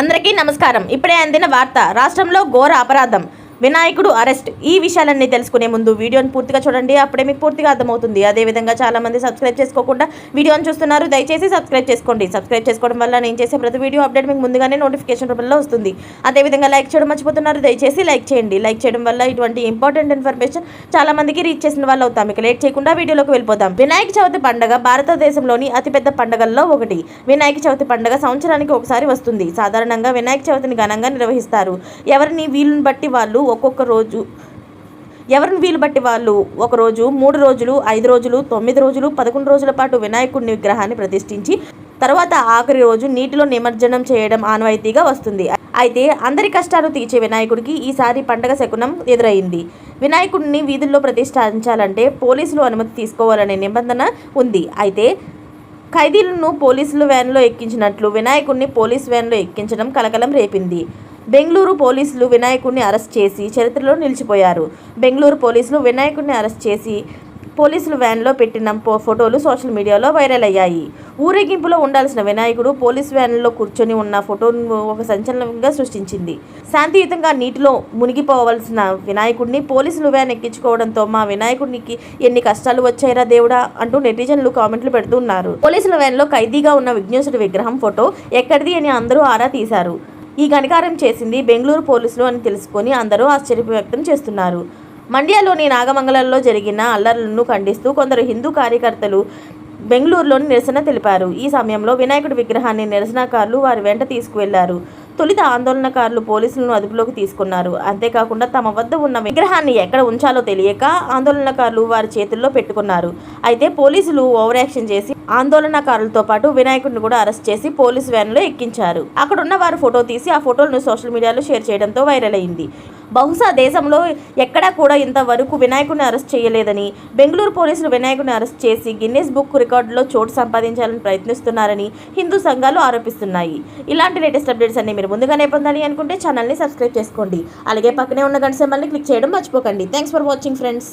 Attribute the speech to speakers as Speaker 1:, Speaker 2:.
Speaker 1: అందరికీ నమస్కారం. ఇప్పుడే అందిన వార్త రాష్ట్రంలో ఘోర అపరాధం. వినాయకుడు అరెస్ట్. ఈ విషయాలన్నీ తెలుసుకునే ముందు వీడియోని పూర్తిగా చూడండి. అప్పుడే మీకు పూర్తిగా అర్థమవుతుంది. అదేవిధంగా చాలామంది సబ్స్క్రైబ్ చేసుకోకుండా వీడియోని చూస్తున్నారు. దయచేసి సబ్స్క్రైబ్ చేసుకోండి. సబ్స్క్రైబ్ చేసుకోవడం వల్ల నేను చేసే ప్రతి వీడియో అప్డేట్ మీకు ముందుగానే నోటిఫికేషన్ రూపంలో వస్తుంది. అదేవిధంగా లైక్ చేయడం మర్చిపోతున్నారు. దయచేసి లైక్ చేయండి. లైక్ చేయడం వల్ల ఇటువంటి ఇంపార్టెంట్ ఇన్ఫర్మేషన్ చాలామందికి రీచ్ చేసిన వాళ్ళు అవుతాం. ఇక లేట్ చేయకుండా వీడియోలోకి వెళ్ళిపోదాం. వినాయక చవితి పండుగ భారతదేశంలోని అతిపెద్ద పండుగల్లో ఒకటి. వినాయక చవితి పండుగ సంవత్సరానికి ఒకసారి వస్తుంది. సాధారణంగా వినాయక చవితిని ఘనంగా నిర్వహిస్తారు. ఎవరిని వీలుని బట్టి వాళ్ళు ఒక్కొక్క రోజు. ఎవరిని వీలు బట్టి వాళ్ళు ఒక రోజు మూడు రోజులు ఐదు రోజులు తొమ్మిది రోజులు పదకొండు రోజుల పాటు వినాయకుడిని విగ్రహాన్ని ప్రతిష్ఠించి తర్వాత ఆఖరి రోజు నీటిలో నిమజ్జనం చేయడం ఆనవాయితీగా వస్తుంది. అయితే అందరి కష్టాలు తీర్చే వినాయకుడికి ఈసారి పండగ శకునం ఎదురైంది. వినాయకుడిని వీధుల్లో ప్రతిష్ఠించాలంటే పోలీసులు అనుమతి తీసుకోవాలనే నిబంధన ఉంది. అయితే ఖైదీలను పోలీసులు వ్యాన్లో ఎక్కించినట్లు వినాయకుడిని పోలీస్ వ్యాన్లో ఎక్కించడం కలకలం రేపింది. బెంగళూరు పోలీసులు వినాయకుడిని అరెస్ట్ చేసి చరిత్రలో నిలిచిపోయారు. బెంగళూరు పోలీసులు వినాయకుడిని అరెస్ట్ చేసి పోలీసులు వ్యాన్లో పెట్టిన ఫోటోలు సోషల్ మీడియాలో వైరల్ అయ్యాయి. ఊరేగింపులో ఉండాల్సిన వినాయకుడు పోలీస్ వ్యాన్లో కూర్చొని ఉన్న ఫోటోను ఒక సంచలనంగా సృష్టించింది. శాంతియుతంగా నీటిలో మునిగిపోవలసిన వినాయకుడిని పోలీసులు వ్యాన్ ఎక్కించుకోవడంతో మా వినాయకుడికి ఎన్ని కష్టాలు వచ్చాయిరా దేవుడా అంటూ నెటిజన్లు కామెంట్లు పెడుతున్నారు పోలీసుల వ్యాన్లో ఖైదీగా ఉన్న విఘ్నేశుడి విగ్రహం ఫోటో ఎక్కడిది అని అందరూ ఆరా తీశారు. ఈ ఘనకారం చేసింది బెంగళూరు పోలీసులు అని తెలుసుకొని అందరూ ఆశ్చర్య వ్యక్తం చేస్తున్నారు. మండ్యాలోని నాగమంగళంలో జరిగిన అల్లర్లను ఖండిస్తూ కొందరు హిందూ కార్యకర్తలు బెంగళూరులోని నిరసన తెలిపారు. ఈ సమయంలో వినాయకుడి విగ్రహాన్ని నిరసనకారులు వారి వెంట తీసుకువెళ్ళారు. తొలుత ఆందోళనకారులు పోలీసులను అదుపులోకి తీసుకున్నారు. అంతేకాకుండా తమ వద్ద ఉన్న విగ్రహాన్ని ఎక్కడ ఉంచాలో తెలియక ఆందోళనకారులు వారి చేతుల్లో పెట్టుకున్నారు. అయితే పోలీసులు ఓవర్ యాక్షన్ చేసి ఆందోళనకారులతో పాటు వినాయకుడిని కూడా అరెస్ట్ చేసి పోలీసు వ్యాన్లో ఎక్కించారు. అక్కడున్న వారు ఫోటో తీసి ఆ ఫోటోలను సోషల్ మీడియాలో షేర్ చేయడంతో వైరల్ అయింది. బహుశా దేశంలో ఎక్కడా కూడా ఇంతవరకు వినాయకుడిని అరెస్ట్ చేయలేదని బెంగళూరు పోలీసులు వినాయకుడిని అరెస్ట్ చేసి గిన్నెస్ బుక్ రికార్డులో చోటు సంపాదించాలని ప్రయత్నిస్తున్నారని హిందూ సంఘాలు ఆరోపిస్తున్నాయి. ఇలాంటి లేటెస్ట్ అప్డేట్స్ అన్ని మీరు ముందుగానే పొందాలి అనుకుంటే ఛానల్ని సబ్స్క్రైబ్ చేసుకోండి. అలాగే పక్కనే ఉన్న గంట సెంబల్ని క్లిక్ చేయడం మర్చిపోకండి. Thanks for watching friends.